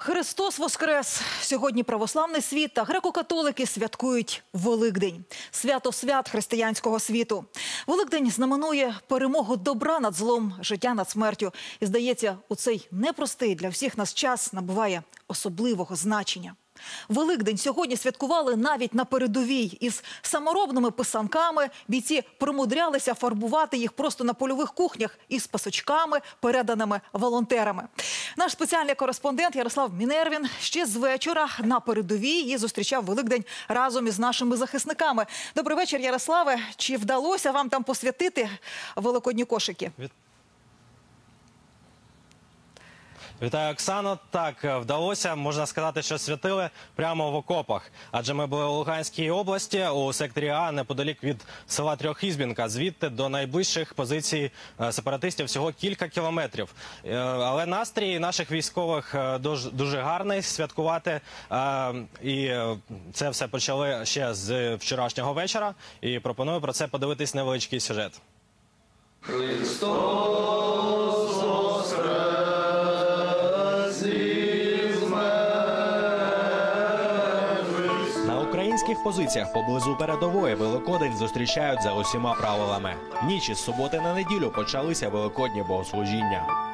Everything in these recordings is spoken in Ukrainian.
Христос Воскрес! Сьогодні православний світ та греко-католики святкують Великдень – свято свят християнського світу. Великдень знаменує перемогу добра над злом, життя над смертю. І здається, у цей непростий для всіх нас час набуває особливого значення. Великдень сьогодні святкували навіть на передовій. Із саморобними писанками бійці примудрялися фарбувати їх просто на польових кухнях із пасочками, переданими волонтерами. Наш спеціальний кореспондент Ярослав Мінервін ще з вечора на передовій і зустрічав Великдень разом із нашими захисниками. Добрий вечір, Ярославе. Чи вдалося вам там посвятити великодні кошики? Вітаю, Оксано. Так е, вдалося, можна сказати, що святили прямо в окопах. Адже ми були у Луганській області у секторі А неподалік від села Трьохізбінка. Звідти до найближчих позицій е, сепаратистів всього кілька кілометрів. Е, Але настрій наших військових дуже, гарний святкувати. І це все почали ще з вчорашнього вечора. І пропоную про це подивитись невеличкий сюжет. На українських позиціях поблизу передової Великодень зустрічають за усіма правилами. Ніч із суботи на неділю почалися великодні богослужіння.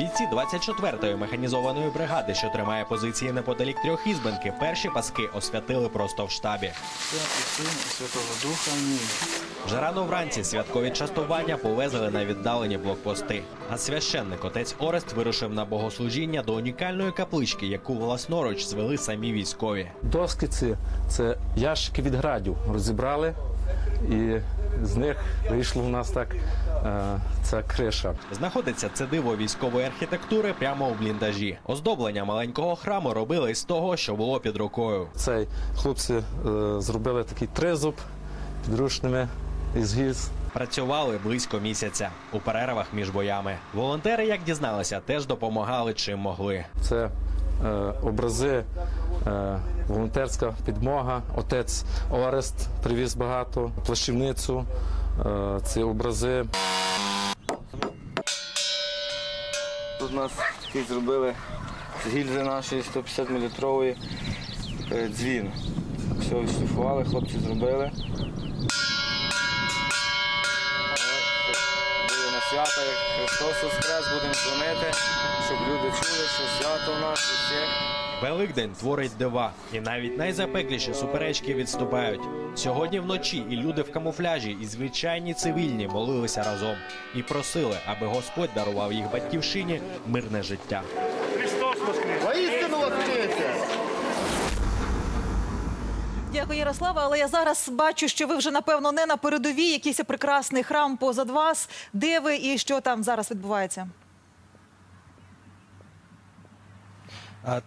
Бійці 24-ї механізованої бригади, що тримає позиції неподалік трьохізбинки, перші паски освятили просто в штабі. Святого Духа. Вже рано вранці святкові частування повезли на віддалені блокпости. А священник отець Орест вирушив на богослужіння до унікальної каплички, яку власноруч звели самі військові. Доски ці це ящики від градів розібрали, і з них вийшло у нас так е, ця криша. Знаходиться це диво військової архітектури прямо у бліндажі. Оздоблення маленького храму робили з того, що було під рукою. Цей хлопці е, зробили такий тризуб підручними із гільз. Працювали близько місяця у перервах між боями. Волонтери, як дізналися, теж допомагали чим могли. Це образи, е, волонтерська підмога. Отець Орест привіз багато, плащівницю, е, ці образи. Тут нас такий зробили з гільзи нашої 150 мл дзвін. Все відшліфували, хлопці зробили. Були на свято, як Христос Воскрес, будемо дзвонити, щоб люди чули, що свято у нас. Великдень творить дива, і навіть найзапекліші суперечки відступають. Сьогодні вночі і люди в камуфляжі, і звичайні цивільні молилися разом і просили, аби Господь дарував їх батьківщині мирне життя. Христос Дякую, Ярослава. Але я зараз бачу, що ви вже напевно не на передовій. Якийсь прекрасний храм позад вас. Де ви і що там зараз відбувається?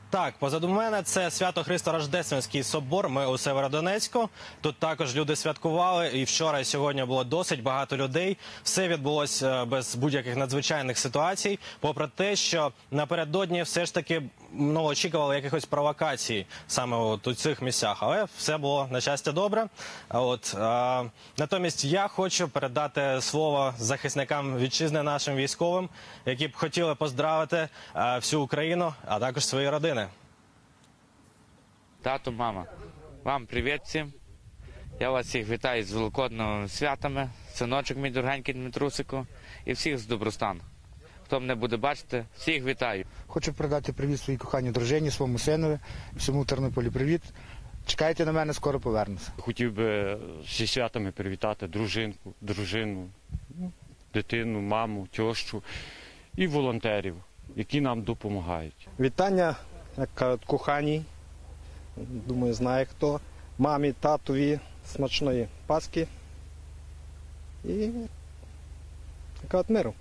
Так, позаду мене це свято Христо-Рождественський собор. Ми у Северодонецьку. Тут також люди святкували. І вчора і сьогодні було досить багато людей. Все відбулося без будь-яких надзвичайних ситуацій. Попри те, що напередодні все ж таки ну, очікували якихось провокацій саме от у цих місцях. Але все було на щастя добре. От е, натомість я хочу передати слово захисникам вітчизни нашим військовим, які б хотіли поздравити е, всю Україну, а також свої родини. Тато, мама, вам привіт всім. Я вас всіх вітаю з Великодними святами, синочок мій дорогенький Дмитрусику і всіх з добростану. Хто мене буде бачити, всіх вітаю. Хочу передати привіт своїй коханій дружині, своєму синові, всьому Тернополі привіт. Чекайте на мене, скоро повернуся. Хотів би зі святами привітати дружинку, дружину, ну, дитину, маму, тьощу і волонтерів, які нам допомагають. Вітання, як кажуть, коханій. Думаю, знає хто. Мамі, татові смачної паски. І як кажуть, миру.